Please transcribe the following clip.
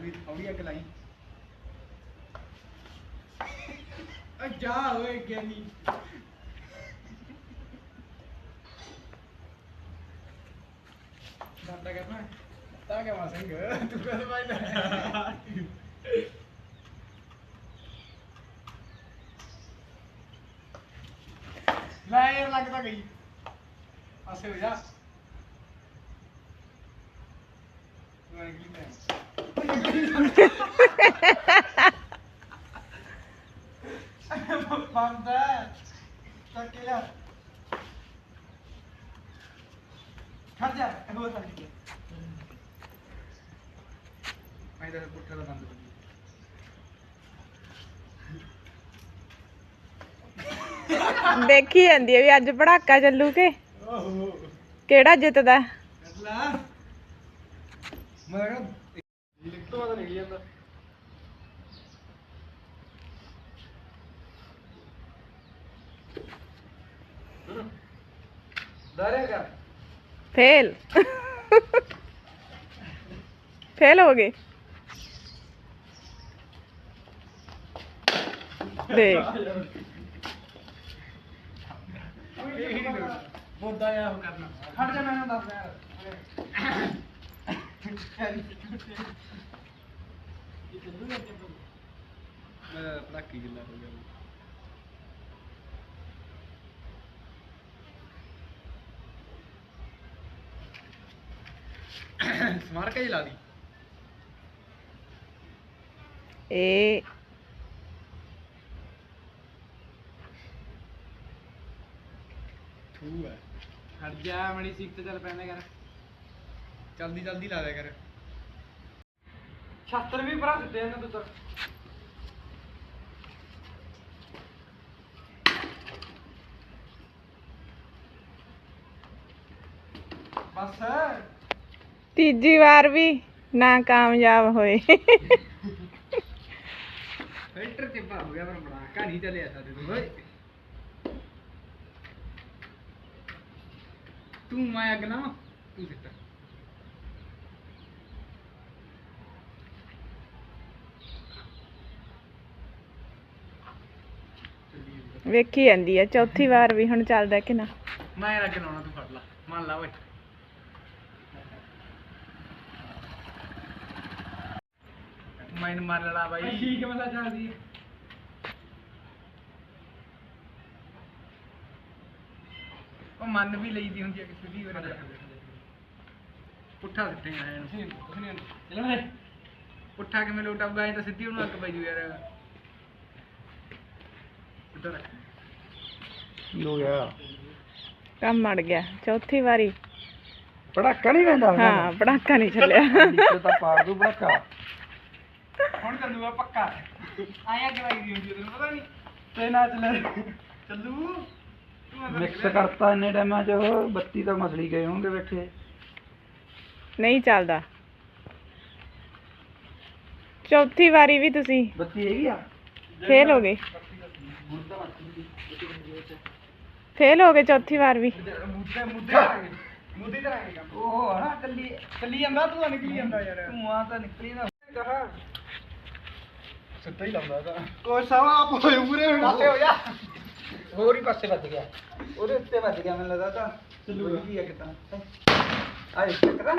ਹੌਲੀ ਹੌਲੀ ਅੱਗ ਲਾਈ। ਆ ਜਾ ਓਏ ਗਿਆਨੀ। ਡਰਦਾ ਕਰਨਾ ਤਾਂ ਕਿ ਸਿੰਘ। ਤੂੰ ਕਦ ਬਾਈ ਲੈ। ਇਹ ਲੱਗਦਾ ਗਈ। ਪਾਸੇ ਹੋ ਜਾ। ਮੈਂ ਨਿਕਲੀ ਮੈਂ ਬੰਦ ਹੈ। ਚੱਕ ਕੇ ਲਿਆ। ਖੜ ਜਾ ਹੋ ਤਾਂ ਠੀਕ ਹੈ ਮੈਂ ਤਾਂ ਪੁੱਠਾ ਦਾ ਬੰਦ ਦੇਖੀ ਜਾਂਦੀ ਹੈ ਵੀ ਅੱਜ ਪੜਾਕਾ ਚੱਲੂ ਕੇ। ਓਹੋ। ਕਿਹੜਾ ਜਿੱਤਦਾ? ਅਸਲਾ ਮੈਂ ਕਿਹਾ ਲਿਖ ਤੋਂ ਬਾਅਦ ਨਿਕਲ ਜਾਂਦਾ ਦਾਰੇ ਕਰ ਫੇਲ ਫੇਲ ਹੋ ਗਏ ਦੇਖ ਬੋਦਾ ਆ ਉਹ ਕਰਨਾ ਖੜ ਜਾ ਮੈਨੂੰ ਦੱਸ ਯਾਰ ਮੈਂ ਪੜਾਕੀ ਜਿੱਲਾ ਹੋ ਗਿਆ ਸਮਾਰ ਕੇ ਲਾ ਦੀ। ਇਹ ਥੂ ਹੈ। ਹਟ ਜਾ ਮੜੀ ਸੀਟ ਤੇ ਚੱਲ ਪੈਂਦਾ ਕਰ। ਜਲਦੀ ਜਲਦੀ ਲਾ ਦਿਆ ਕਰ। ਛਾਤਰ ਵੀ ਭਰਾ ਦਿੱਤੇ ਇਹਨਾਂ ਤੋਂ। ਬਸ। ਤੀਜੀ ਵਾਰ ਵੀ ਨਾ ਕਾਮਯਾਬ ਹੋਏ। ਫਿਲਟਰ ਤੇ ਭਾ ਹੋ ਗਿਆ ਪਰ ਬਣਾ ਕਹਾਣੀ ਚੱਲਿਆ ਸਾਡੇ ਤੋਂ। ਓਏ। ਤੂੰ ਮੈਂ ਅੱਗ ਨਾ ਤੂੰ ਸਿੱਟ। ਵੇਖੀ ਜਾਂਦੀ ਹੈ ਚੌਥੀ ਵਾਰ ਵੀ ਹੁਣ ਚੱਲਦਾ ਕਿ ਨਾ। ਮੈਂ ਅੱਗ ਲਾਉਣਾ ਤੂੰ ਫੜ ਲਾ। ਮੰਨ ਲਾ ਓਏ। ਮੈਨ ਮਾਰ ਲੜਾ ਬਾਈ ਠੀਕ ਮਸਾ ਚੱਲਦੀ ਹੈ ਉਹ ਮੰਨ ਵੀ ਲਈਦੀ ਹੁੰਦੀ ਹੈ ਕਿਸੇ ਦੀ ਵਾਰ ਪੁੱਠਾ ਸਿੱਟੇ ਆ ਇਹਨੂੰ। ਚੱਲਣਾ ਪੁੱਠਾ ਕਿਵੇਂ ਲੋਟਾਊਗਾ ਐ ਤਾਂ ਸਿੱਧੀ ਉਹਨੂੰ ਅੱਗ ਪੈ ਜੂ ਯਾਰ। ਰੱਖ। ਹੋ ਗਿਆ? ਕੰਮ ਮੜ ਗਿਆ ਚੌਥੀ ਵਾਰੀ। ਪੜਾਕਾ ਨਹੀਂ ਪੈਂਦਾ ਹਾਂ ਪੜਾਕਾ ਨਹੀਂ ਚੱਲਿਆ। ਤਾਂ ਪਾੜ ਦੂ ਪੜਾਕਾ। ਹੁਣ ਚੱਲੂਗਾ ਪੱਕਾ। ਆਇਆ ਗਵਾਈ ਦੀ ਹੁੰਦੀ ਤੈਨੂੰ ਪਤਾ ਨਹੀਂ। ਤੇ ਨਾ ਚੱਲੇ। ਚੱਲੂ। ਮਿਕਸ ਕਰਤਾ ਇੰਨੇ ਟਾਈਮਾਂ ਚ ਉਹ ਬੱਤੀ ਤਾਂ ਮਸਲੀ ਗਏ ਹੋਣਗੇ ਬੈਠੇ। ਨਹੀਂ ਚੱਲਦਾ। ਚੌਥੀ ਵਾਰੀ ਵੀ ਤੁਸੀਂ ਬੱਤੀ ਹੈਗੀ ਆ? ਫੇਲ ਹੋ ਗਏ। ਫੇਲ ਹੋ ਗਏ ਚੌਥੀ ਵਾਰ ਵੀ। ਮੁੱਦੇ ਮੁੱਦੇ ਮੁੱਦੇ ਕਰਾਂਗੇ ਕੰਮ ਉਹ ਹਨਾ ਕੱਲੀ ਕੱਲੀ ਜਾਂਦਾ ਤੂੰ ਤਾਂ ਨਿਕਲੀ ਜਾਂਦਾ ਯਾਰ। ਤੂੰ ਆ ਤਾਂ ਨਿਕਲੀ ਨਾ ਕਹਾ। ਸਿੱਧਾ ਹੀ ਲਾਉਂਦਾ ਤਾਂ ਕੋਈ ਸਵਾ ਆਪ ਹੋਏ ਪੂਰੇ ਪਾਸੇ ਹੋ ਜਾ। ਹੋਰ ਹੀ ਪਾਸੇ ਵੱਜ ਗਿਆ। ਉਹਦੇ ਉੱਤੇ ਵੱਜ ਗਿਆ ਮੈਨੂੰ ਲੱਗਦਾ ਤਾਂ। ਚੱਲੂ ਕੀ ਆ ਕਿਤਾ ਆਏ ਕਿਤਾ